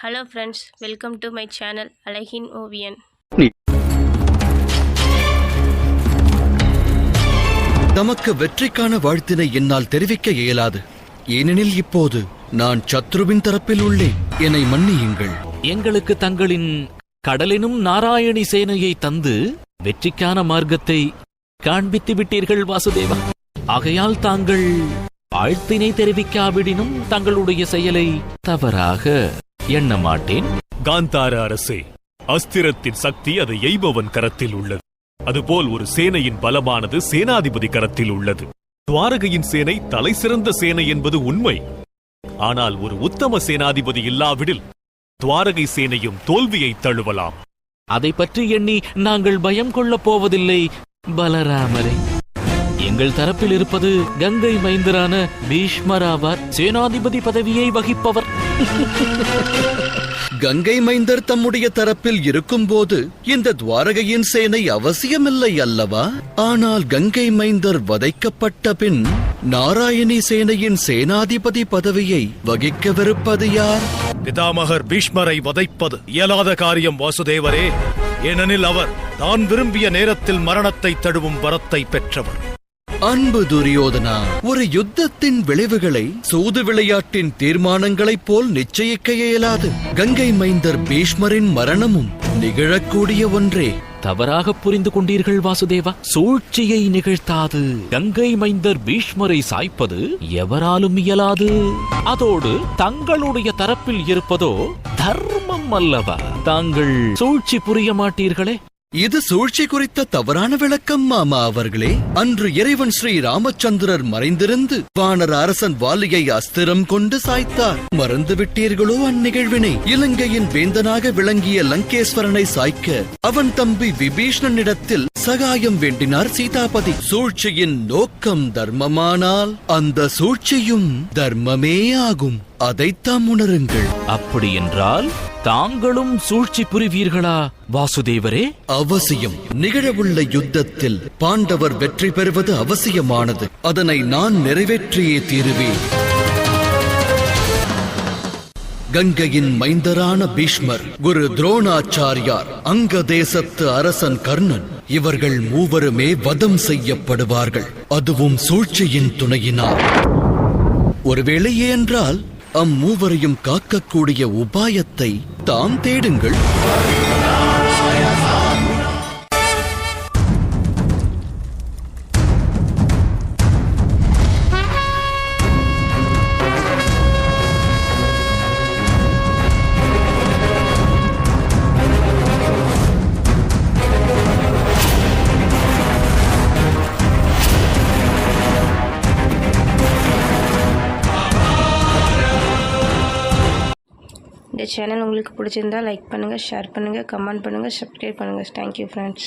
Hello friends welcome to my channel அழகின் ஓவியன் தமக்கு வெற்றிக்கான வாழ்த்தினை என்னால் தெரிவிக்க இயலாது. ஏனெனில் இப்போது நான் சத்ருவின் தரப்பில் உள்ளேன் என்னை மன்னியுங்கள். எங்களுக்கு தங்களின் கடலினும் நாராயணி சேனையை தந்து வெற்றிக்கான மார்க்கத்தை காண்பித்து விட்டீர்கள் வாசுதேவா. ஆகையால் தாங்கள் வாழ்த்தினை தெரிவிக்காவிடினும் தங்களுடைய செயலை தவறாக எண்ண மாட்டேன். காந்தார அரசே அஸ்திரத்தின் சக்தி அதை எய்பவன் கரத்தில் உள்ளது. அதுபோல் ஒரு சேனையின் பலமானது சேனாதிபதி கரத்தில் உள்ளது. துவாரகையின் சேனை தலை சிறந்த சேனை என்பது உண்மை. ஆனால் ஒரு உத்தம சேனாதிபதி இல்லாவிடில் துவாரகை சேனையும் தோல்வியை தழுவலாம். அதை பற்றி எண்ணி நாங்கள் பயம் கொள்ளப் போவதில்லை பலராமரே. எங்கள் தரப்பில் இருப்பது கங்கை மைந்தரான பீஷ்மராவார் சேனாதிபதி பதவியை வகிப்பவர். கங்கை மைந்தர் தம்முடைய தரப்பில் இருக்கும்போது இந்த துவாரகையின் சேனை அவசியமில்லை அல்லவா? ஆனால் கங்கை மைந்தர் வதைக்கப்பட்ட பின் நாராயணி சேனையின் சேனாதிபதி பதவியை வகிக்கவிருப்பது யார்? பிதாமகர் பீஷ்மரை வதைப்பது இயலாத காரியம் வாசுதேவரே. ஏனெனில் அவர் தான் விரும்பிய நேரத்தில் மரணத்தை தழுவும் வரத்தை பெற்றவர். அன்பு துரியோதனா ஒரு யுத்தத்தின் விளைவுகளை சூது விளையாட்டின் தீர்மானங்களைப் போல் நிச்சயிக்க இயலாது. கங்கை மைந்தர் பீஷ்மரின் மரணமும் நிகழக்கூடிய ஒன்றே. தவறாக புரிந்து கொண்டீர்கள் வாசுதேவா? சூழ்ச்சியை நிகழ்த்தாது. கங்கை மைந்தர் பீஷ்மரை சாய்ப்பது எவராலும் இயலாது. அதோடு தங்களுடைய தரப்பில் இருப்பதோ தர்மம் அல்லவா? தாங்கள் சூழ்ச்சி புரிய மாட்டீர்களே? இது சூழ்ச்சி குறித்த தவறான விளக்கம் மாமா அவர்களே. அன்று இறைவன் ஸ்ரீ ராமச்சந்திரர் மறைந்திருந்து வானர அரசன் வாலியை அஸ்திரம் கொண்டு சாய்த்தார். மறந்து விட்டீர்களோ அந்நிகழ்வினை? இலங்கையின் வேந்தனாக விளங்கிய லங்கேஸ்வரனை சாய்க்க அவன் தம்பி விபீஷ்ணனிடத்தில் சகாயம் வேண்டினார் சீதாபதி. சூழ்ச்சியின் நோக்கம் தர்மமானால் அந்த சூழ்ச்சியும் தர்மமே ஆகும் அதைத்தாம் உணருங்கள். அப்படி என்றால் தாங்களும் சூழ்ச்சி புரிவீர்களா வாசுதேவரே? அவசியம். நிகழவுள்ள யுத்தத்தில் பாண்டவர் வெற்றி பெறுவது அவசியமானது. அதனை நான் நிறைவேற்றியே தீருவேன். கங்கையின் மைந்தரான பீஷ்மர் குரு துரோணாச்சாரியார் அங்க தேசத்து அரசன் கர்ணன் இவர்கள் மூவருமே வதம் செய்யப்படுவார்கள். அதுவும் சூழ்ச்சியின் துணையினால். ஒருவேளை என்றால் அம்மூவரையும் காக்கக்கூடிய உபாயத்தை தாம் தேடுங்கள். இந்த சேனல் உங்களுக்கு பிடிச்சிருந்தா லைக் பண்ணுங்கள் ஷேர் பண்ணுங்கள் கமெண்ட் பண்ணுங்கள் சப்ஸ்கிரைப் பண்ணுங்கள் தேங்க்யூ ஃப்ரெண்ட்ஸ்